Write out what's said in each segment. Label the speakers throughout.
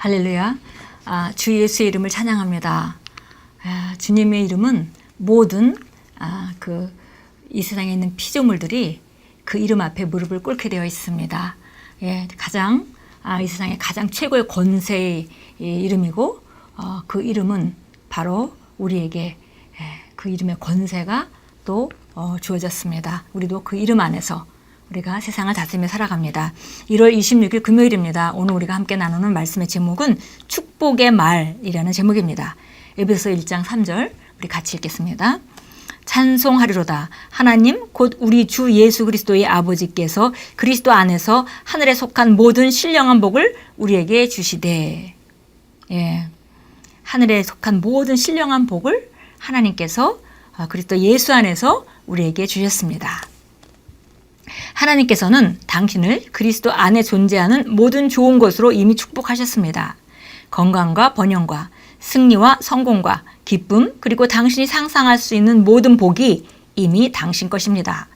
Speaker 1: 할렐루야. 아, 주 예수의 이름을 찬양합니다. 아, 주님의 이름은 모든 아, 그 이 세상에 있는 피조물들이 그 이름 앞에 무릎을 꿇게 되어 있습니다. 예, 가장 아, 이 세상에 가장 최고의 권세의 이 이름이고 어, 그 이름은 바로 우리에게 예, 그 이름의 권세가 또 어, 주어졌습니다. 우리도 그 이름 안에서 우리가 세상을 다스리며 살아갑니다. 1월 26일 금요일입니다. 오늘 우리가 함께 나누는 말씀의 제목은 축복의 말이라는 제목입니다. 에베소 1장 3절 우리 같이 읽겠습니다. 찬송하리로다. 하나님 곧 우리 주 예수 그리스도의 아버지께서 그리스도 안에서 하늘에 속한 모든 신령한 복을 우리에게 주시되. 예. 하늘에 속한 모든 신령한 복을 하나님께서 아, 그리스도 예수 안에서 우리에게 주셨습니다. 하나님께서는 당신을 그리스도 안에 존재하는 모든 좋은 것으로 이미 축복하셨습니다. 건강과 번영과 승리와 성공과 기쁨 그리고 당신이 상상할 수 있는 모든 복이 이미 당신 것입니다.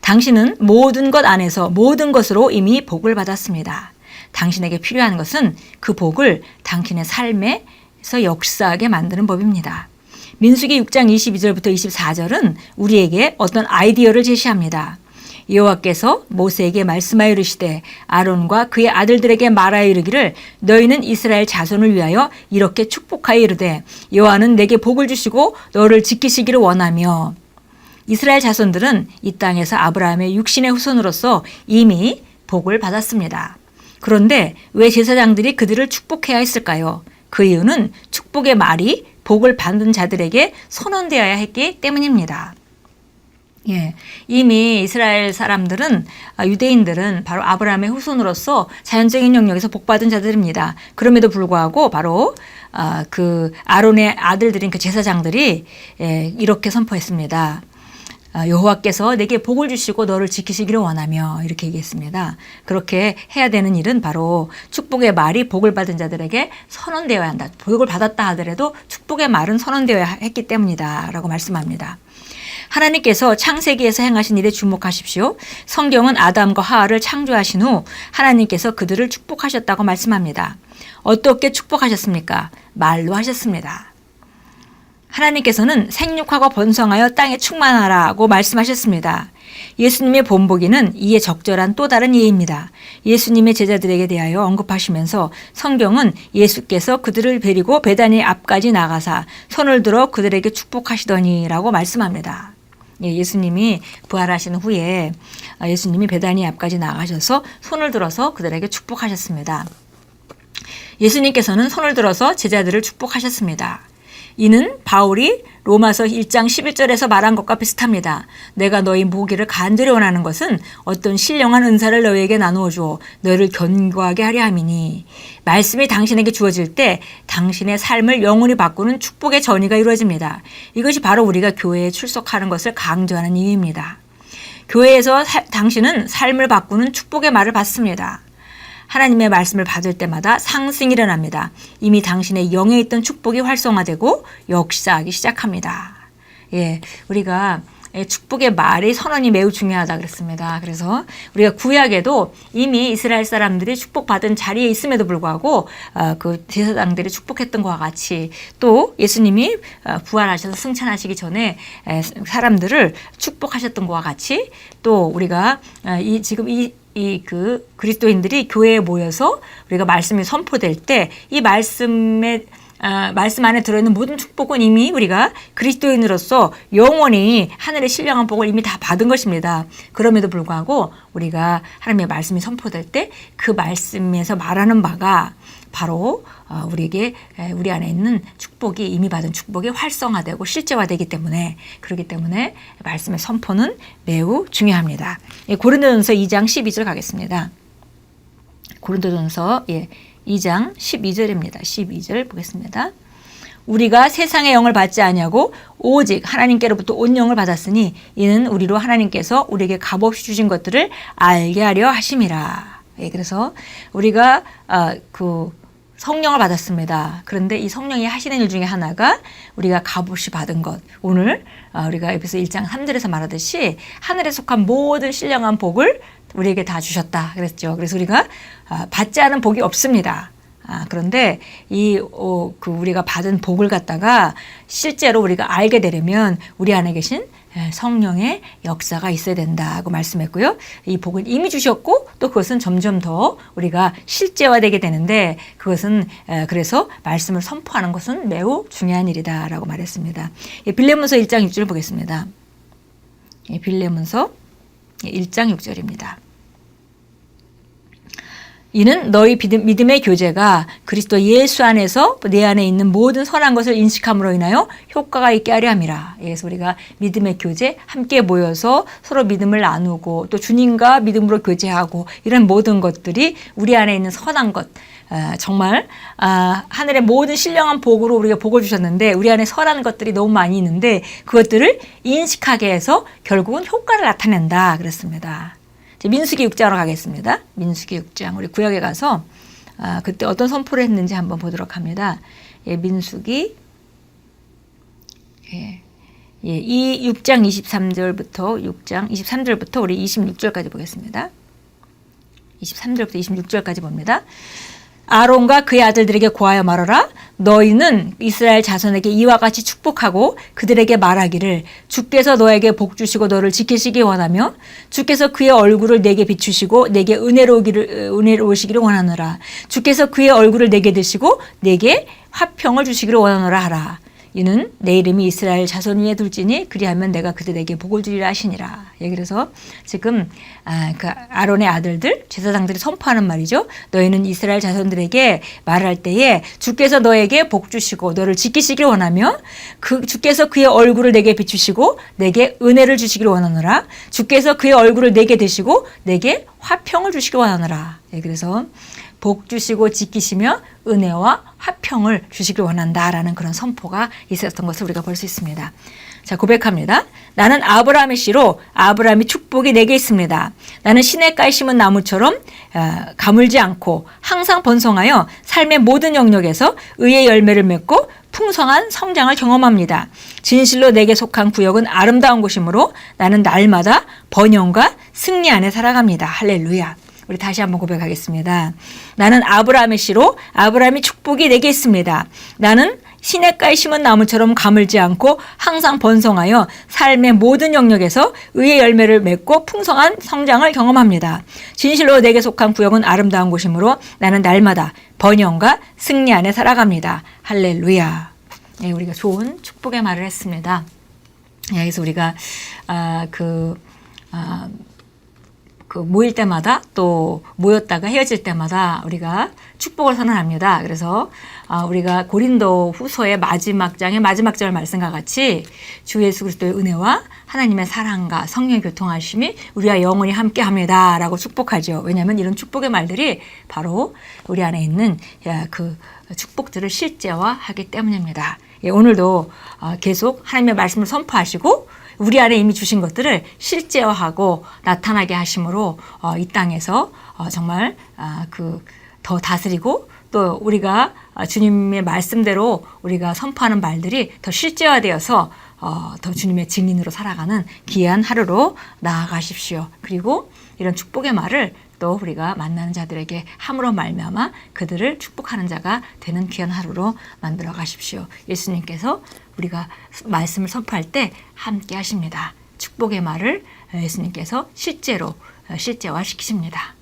Speaker 1: 당신은 모든 것 안에서 모든 것으로 이미 복을 받았습니다. 당신에게 필요한 것은 그 복을 당신의 삶에서 역사하게 만드는 법입니다. 민수기 6장 22절부터 24절은 우리에게 어떤 아이디어를 제시합니다. 여호와께서 모세에게 말씀하여 이르시되 아론과 그의 아들들에게 말하여 이르기를 너희는 이스라엘 자손을 위하여 이렇게 축복하여 이르되 여호와는 내게 복을 주시고 너를 지키시기를 원하며 이스라엘 자손들은 이 땅에서 아브라함의 육신의 후손으로서 이미 복을 받았습니다. 그런데 왜 제사장들이 그들을 축복해야 했을까요? 그 이유는 축복의 말이 복을 받는 자들에게 선언되어야 했기 때문입니다. 예, 이미 이스라엘 사람들은 아, 유대인들은 바로 아브라함의 후손으로서 자연적인 영역에서 복받은 자들입니다. 그럼에도 불구하고 바로 아, 그 아론의 아들들인 그 제사장들이 예, 이렇게 선포했습니다. 아, 여호와께서 내게 복을 주시고 너를 지키시기를 원하며 이렇게 얘기했습니다. 그렇게 해야 되는 일은 바로 축복의 말이 복을 받은 자들에게 선언되어야 한다. 복을 받았다 하더라도 축복의 말은 선언되어야 했기 때문이다라고 말씀합니다. 하나님께서 창세기에서 행하신 일에 주목하십시오. 성경은 아담과 하와를 창조하신 후 하나님께서 그들을 축복하셨다고 말씀합니다. 어떻게 축복하셨습니까? 말로 하셨습니다. 하나님께서는 생육하고 번성하여 땅에 충만하라고 말씀하셨습니다. 예수님의 본보기는 이에 적절한 또 다른 예입니다. 예수님의 제자들에게 대하여 언급하시면서 성경은 예수께서 그들을 데리고 배단의 앞까지 나가사 손을 들어 그들에게 축복하시더니라고 말씀합니다. 예, 예수님이 부활하신 후에 예수님이 배단이 앞까지 나가셔서 손을 들어서 그들에게 축복하셨습니다. 예수님께서는 손을 들어서 제자들을 축복하셨습니다. 이는 바울이 로마서 1장 11절에서 말한 것과 비슷합니다. 내가 너희 모기를 간절히 원하는 것은 어떤 신령한 은사를 너희에게 나누어 주어 너희를 견고하게 하려 함이니 말씀이 당신에게 주어질 때 당신의 삶을 영원히 바꾸는 축복의 전이가 이루어집니다. 이것이 바로 우리가 교회에 출석하는 것을 강조하는 이유입니다. 교회에서 사, 당신은 삶을 바꾸는 축복의 말을 받습니다. 하나님의 말씀을 받을 때마다 상승이 일어납니다. 이미 당신의 영에 있던 축복이 활성화되고 역사하기 시작합니다. 예, 우리가 축복의 말이 선언이 매우 중요하다 그랬습니다. 그래서 우리가 구약에도 이미 이스라엘 사람들이 축복받은 자리에 있음에도 불구하고 어, 그 제사장들이 축복했던 것과 같이 또 예수님이 어, 부활하셔서 승천하시기 전에 사람들을 축복하셨던 것과 같이 또 우리가 어, 이 지금 이 이 그 그리스도인들이 교회에 모여서 우리가 말씀이 선포될 때 이 말씀에 아, 말씀 안에 들어있는 모든 축복은 이미 우리가 그리스도인으로서 영원히 하늘의 신령한 복을 이미 다 받은 것입니다. 그럼에도 불구하고 우리가 하나님의 말씀이 선포될 때 그 말씀에서 말하는 바가 바로 어, 우리에게 우리 안에 있는 축복이 이미 받은 축복이 활성화되고 실제화되기 때문에 그렇기 때문에 말씀의 선포는 매우 중요합니다. 예, 고린도전서 2장 12절 가겠습니다. 고린도전서 예, 2장 12절입니다. 12절 보겠습니다. 우리가 세상의 영을 받지 아니하고 오직 하나님께로부터 온 영을 받았으니 이는 우리로 하나님께서 우리에게 값없이 주신 것들을 알게 하려 하심이라. 예, 그래서 우리가 어, 그 성령을 받았습니다. 그런데 이 성령이 하시는 일 중에 하나가 우리가 값없이 받은 것. 오늘 어, 우리가 에베소 1장 3절에서 말하듯이 하늘에 속한 모든 신령한 복을 우리에게 다 주셨다 그랬죠. 그래서 우리가 어, 받지 않은 복이 없습니다. 아, 그런데 이, 어, 그 우리가 받은 복을 갖다가 실제로 우리가 알게 되려면 우리 안에 계신 예, 성령의 역사가 있어야 된다고 말씀했고요. 이 복은 이미 주셨고 또 그것은 점점 더 우리가 실제화되게 되는데 그것은 에, 그래서 말씀을 선포하는 것은 매우 중요한 일이다라고 말했습니다. 예, 빌레문서 1장 6절 보겠습니다. 예, 빌레문서 1장 6절입니다. 이는 너희 믿음- 믿음의 교제가 그리스도 예수 안에서 내 안에 있는 모든 선한 것을 인식함으로 인하여 효과가 있게 하려 함이라. 예, 그래서 우리가 믿음의 교제 함께 모여서 서로 믿음을 나누고 또 주님과 믿음으로 교제하고 이런 모든 것들이 우리 안에 있는 선한 것 아, 정말 아, 하늘의 모든 신령한 복으로 우리가 복을 주셨는데 우리 안에 선한 것들이 너무 많이 있는데 그것들을 인식하게 해서 결국은 효과를 나타낸다 그랬습니다. 민수기 6장으로 가겠습니다. 민수기 6장 우리 구역에 가서 아, 그때 어떤 선포를 했는지 한번 보도록 합니다. 예, 민수기 예, 예, 이 6장 23절부터 6장 23절부터 우리 26절까지 보겠습니다. 23절부터 26절까지 봅니다. 아론과 그의 아들들에게 고하여 말하라. 너희는 이스라엘 자손에게 이와 같이 축복하고 그들에게 말하기를 주께서 너에게 복 주시고 너를 지키시기 원하며 주께서 그의 얼굴을 내게 비추시고 내게 은혜로우기를 은혜로우시기를 원하노라. 주께서 그의 얼굴을 내게 드시고 내게 화평을 주시기를 원하노라 하라 이는 내 이름이 이스라엘 자손 위에 둘지니 그리하면 내가 그들에게 복을 주리라 하시니라. 예, 그래서 지금 아, 그 아론의 아들들 제사장들이 선포하는 말이죠. 너희는 이스라엘 자손들에게 말할 때에 주께서 너에게 복 주시고 너를 지키시길 원하며 그 주께서 그의 얼굴을 내게 비추시고 내게 은혜를 주시기를 원하노라. 주께서 그의 얼굴을 내게 드시고 내게 화평을 주시길 원하노라. 예, 그래서 복 주시고 지키시며 은혜와 화평을 주시길 원한다라는 그런 선포가 있었던 것을 우리가 볼 수 있습니다. 자, 고백합니다. 나는 아브라함의 씨로 아브라함이 축복이 내게 있습니다. 나는 시냇가에 심은 나무처럼 어, 가물지 않고 항상 번성하여 삶의 모든 영역에서 의의 열매를 맺고 풍성한 성장을 경험합니다. 진실로 내게 속한 구역은 아름다운 곳이므로 나는 날마다 번영과 승리 안에 살아갑니다. 할렐루야. 우리 다시 한번 고백하겠습니다. 나는 아브라함의 씨로 아브라함이 축복이 내게 있습니다. 나는 시냇가에 심은 나무처럼 가물지 않고 항상 번성하여 삶의 모든 영역에서 의의 열매를 맺고 풍성한 성장을 경험합니다. 진실로 내게 속한 구역은 아름다운 곳이므로 나는 날마다 번영과 승리 안에 살아갑니다. 할렐루야. 네, 우리가 좋은 축복의 말을 했습니다. 네, 그래서 우리가 아, 그 아, 그 모일 때마다 또 모였다가 헤어질 때마다 우리가 축복을 선언합니다. 그래서 아, 우리가 고린도 후서의 마지막 장의 마지막 절 말씀과 같이 주 예수 그리스도의 은혜와 하나님의 사랑과 성령의 교통하심이 우리와 영원히 함께 합니다 라고 축복하죠. 왜냐하면 이런 축복의 말들이 바로 우리 안에 있는 야, 그 축복들을 실제화하기 때문입니다. 예, 오늘도 어, 계속 하나님의 말씀을 선포하시고 우리 안에 이미 주신 것들을 실제화하고 나타나게 하심으로 어, 이 땅에서 어, 정말 아, 그더 다스리고 또 우리가 아, 주님의 말씀대로 우리가 선포하는 말들이 더 실제화되어서 어, 더 주님의 증인으로 살아가는 귀한 하루로 나아가십시오. 그리고 이런 축복의 말을 또 우리가 만나는 자들에게 함으로 말미암아 그들을 축복하는 자가 되는 귀한 하루로 만들어 가십시오. 예수님께서 우리가 말씀을 선포할 때 함께 하십니다. 축복의 말을 예수님께서 실제로 실제화 시키십니다.